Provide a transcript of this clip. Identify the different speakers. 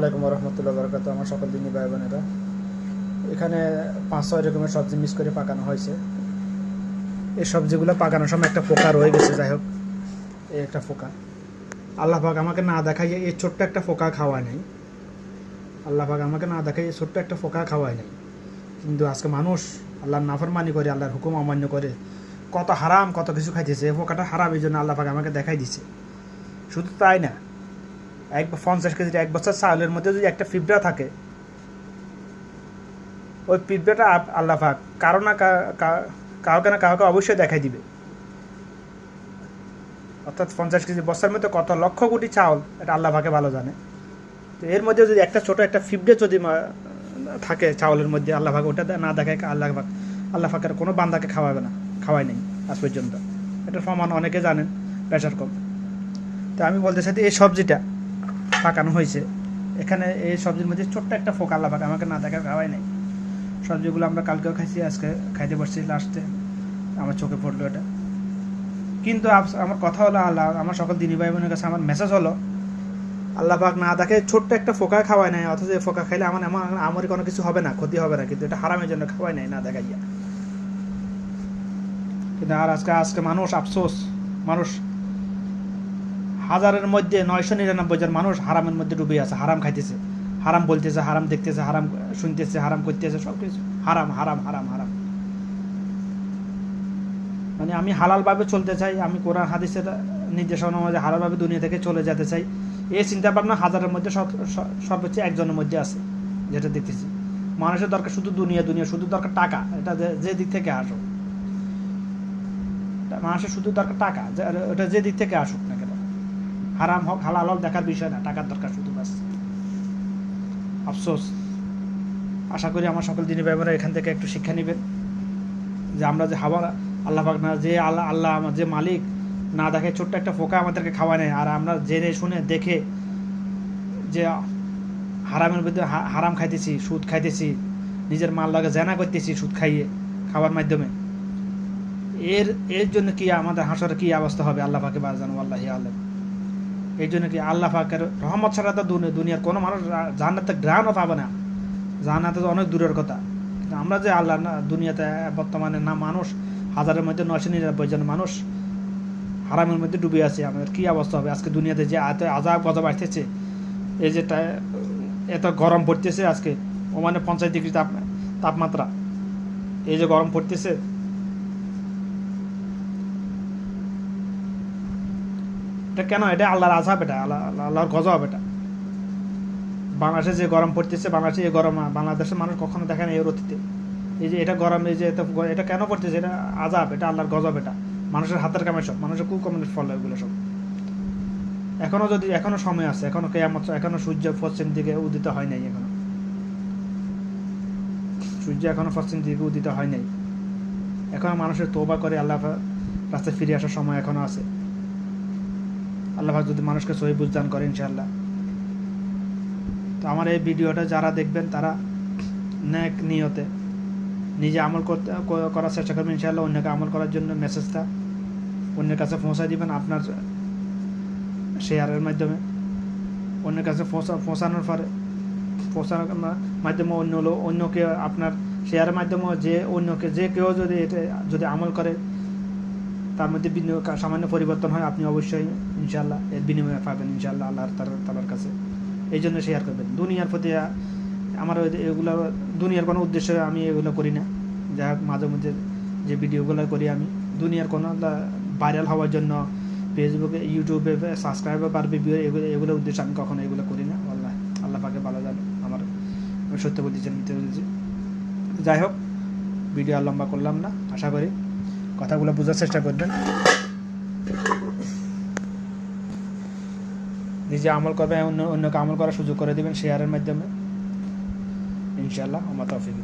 Speaker 1: আলাইকুম রহমতুল্লাহ বরকাত আমার সকল দিনই ভাই বোনেরা। এখানে পাঁচ ছয় রকমের সবজি মিক্স করে পাকানো হয়েছে। এই সবজিগুলো পাকানোর সময় একটা পোকা রয়ে গেছে, যাই হোক, এই একটা পোকা। আল্লাহ আমাকে না দেখাইয়ে এই ছোট্ট একটা পোকা খাওয়ায় নাই। আল্লাহ আমাকে না দেখাই ছোট্ট একটা পোকা খাওয়ায় নাই। কিন্তু আজকে মানুষ আল্লাহর নাফরমানি করে, আল্লাহর হুকুম অমান্য করে, কত হারাম কত কিছু খাইতেছে, এই পোকাটা হারাম এই জন্য আল্লাহ আমাকে দেখাই দিছে। শুধু তাই না এক পঞ্চাশ কেজি এক বছর চাউলের মধ্যে যদি একটা পিঁপড়া থাকে, ওই পিঁপড়াটা আল্লাহ পাক কারও না কাউকে না কাউকে অবশ্যই দেখাই দিবে। অর্থাৎ পঞ্চাশ কেজি বস্তার মধ্যে কত লক্ষ কোটি চাউল, এটা আল্লাহ পাকে ভালো জানে। তো এর মধ্যে যদি একটা ছোট একটা ফিপড়ে যদি থাকে চাউলের মধ্যে, আল্লাহ পাক ওটা না দেখায়, আল্লাহ পাক, আল্লাহ পাকের কোনো বান্দাকে খাওয়াবে না খাওয়াই নেই আজ পর্যন্ত। এটার প্রমাণ অনেকে জানেন প্রেশার কম। তো আমি বলতে চাই এই সবজিটা পাকানো হয়েছে। এখানে এই সবজির মধ্যে ছোট্ট একটা ফোক আল্লাহ পাক আমাকে না দেখা খাওয়াই নাই। সবজিগুলো আমরা কালকেও খাইছি, আজকে খাইতে পারছি লাস্টে আমার চোখে পড়ল এটা। কিন্তু আমার কথা হলো আল্লাহ, আমার সকল দিনী ভাই বোনের কাছে আমার মেসেজ হলো, আল্লাহ পাক না দেখে ছোট্ট একটা ফোকা খাওয়াই নাই, অথচ এই ফোকা খাইলে আমার এমন আমার কোনো কিছু হবে না, ক্ষতি হবে না, কিন্তু এটা হারামের জন্য খাওয়াই নাই না দেখাইয়া। কিন্তু আর আজকে আজকে মানুষ আফসোস, মানুষ হাজারের মধ্যে নয়শো নিরানব্বই জন মানুষ হারামের মধ্যে ডুবে আছে, হারাম খাইতেছে। হারাম বলতেছে, হারাম দেখতেছে, হারাম শুনতেছে, হারাম করতেছে সব কিছু হারাম হারাম হারাম হারাম। মানে আমি হালালভাবে চলতে চাই, আমি কোরআন, হাদিসের নির্দেশনা অনুযায়ী হালালভাবে দুনিয়া থেকে চলে যেতে চাই। এই চিন্তা ভাবনা হাজারের মধ্যে সব- সর্বোচ্চ একজনের মধ্যে আছে, যেটা দেখতেছি। মানুষের দরকার শুধু দুনিয়া দুনিয়া, শুধু দরকার টাকা, এটা যে- দিক থেকে আসুক। মানুষের শুধু দরকার টাকা ওটা যে দিক থেকে আসুক না হারাম হোক, হালাল হোক, দেখার বিষয় না, টাকার দরকার শুধু বাস। আফসোস। আশা করি আমার সকল দিনী ব্যাপারে এখান থেকে একটু শিক্ষা নেবেন যে আমরা যে হাওয়া, আল্লাহ পাক না, যে আল্লাহ আল্লাহ আমার যে মালিক, না দেখে ছোট্ট একটা ফোকা আমাদেরকে খাওয়ায় নেয়। আর আমরা জেনে শুনে দেখে যে হারামের মধ্যে হারাম খাইতেছি, সুদ খাইতেছি, নিজের মাল লাগে জেনা করতেছি সুদ খাইয়ে, খাওয়ার মাধ্যমে। এর এর জন্য কি আমাদের হাসর কি অবস্থা হবে? আল্লাহ পাকে বার জানো আল্লাহ আল্লাহ এই জন্য কি আল্লাহ পাকের রহমত ছাড়া তো দুনিয়ার কোনো মানুষ জান্নাতে গ্রাহণও পাবে না। জান্নাতে তো অনেক দূরের কথা। কিন্তু আমরা যে আল্লাহ না দুনিয়াতে বর্তমানে না মানুষ, হাজারের মধ্যে নয়শো নিরানব্বই জন মানুষ, হারামের মধ্যে ডুবে আছে আমাদের কি অবস্থা হবে? আজকে দুনিয়াতে যে এত আজাব গজব আসতেছে, এই যে এত গরম পড়তেছে আজকে ও মানে পঞ্চাশ ডিগ্রি তাপ তাপমাত্রা। এই যে গরম পড়তেছে এটা কেন? এটা আল্লাহর আজাব এটা, আল্লাহ, আল্লাহ- আল্লাহর গজব এটা। বাংলাদেশে যে গরম পড়তেছে, বাংলাদেশে এই গরম, বাংলাদেশের মানুষ কখনো দেখে না এর অতীতে। এই যে এটা গরম, এই যে এটা কেন পড়তেছে? এটা আজাব এটা আল্লাহর গজব এটা। মানুষের হাতের কামে সব, মানুষের কুকমের ফল এগুলো সব। এখনও যদি, এখনও সময় আছে, এখনও কেয়ামত, এখনও সূর্য পশ্চিম দিকে উদিত হয় নাই এখনও। সূর্য এখনও পশ্চিম দিকে উদিত হয় নাই। এখনও মানুষের তোবা করে আল্লাহ রাস্তায় ফিরে আসার সময় এখনও আছে। আল্লাহ যদি মানুষকে সহি বুঝদান করে ইনশাল্লাহ তো আমার এই ভিডিওটা যারা দেখবেন তারা ন্যাক নিয়তে নিজে আমল করতে করার চেষ্টা করবেন ইনশাল্লাহ অন্যকে আমল করার জন্য মেসেজটা অন্যের কাছে পৌঁছায় দিবেন আপনার শেয়ারের মাধ্যমে। অন্যের কাছে পৌঁছা, পৌঁছানোর পরে, পৌঁছানোর মাধ্যমে অন্য অন্যকে আপনার শেয়ারের মাধ্যমে যে অন্যকে, যে কেউ যদি এটা যদি আমল করে তার মধ্যে সামান্য পরিবর্তন হয়, আপনি অবশ্যই ইনশাল্লাহ এর বিনিময়ে পাবেন ইনশাল্লাহ আল্লাহর তার- তালার কাছে। এই জন্য শেয়ার করবেন। দুনিয়ার প্রতি আমার এগুলো, দুনিয়ার কোনো উদ্দেশ্যে আমি এগুলো করি না। যা মাঝে মধ্যে যে ভিডিওগুলো করি আমি, দুনিয়ার কোনো ভাইরাল হওয়ার জন্য ফেসবুকে ইউটিউবে সাবস্ক্রাইবার বাড়বে view এগুলো এগুলো উদ্দেশ্যে আমি কখনো এগুলো করি না, আল্লাহ আল্লাহ পাকে ভালো জানো, আমার সত্য মিথ্যে বলতেছি যাই হোক, ভিডিও আর লম্বা করলাম না, আশা করি কথাগুলো বোঝার চেষ্টা করবেন। নিজে আমল করবে, অন্য অন্যকে আমল করার সুযোগ করে দেবেন শেয়ারের মাধ্যমে। ইনশাআল্লাহ, আমার তৌফিক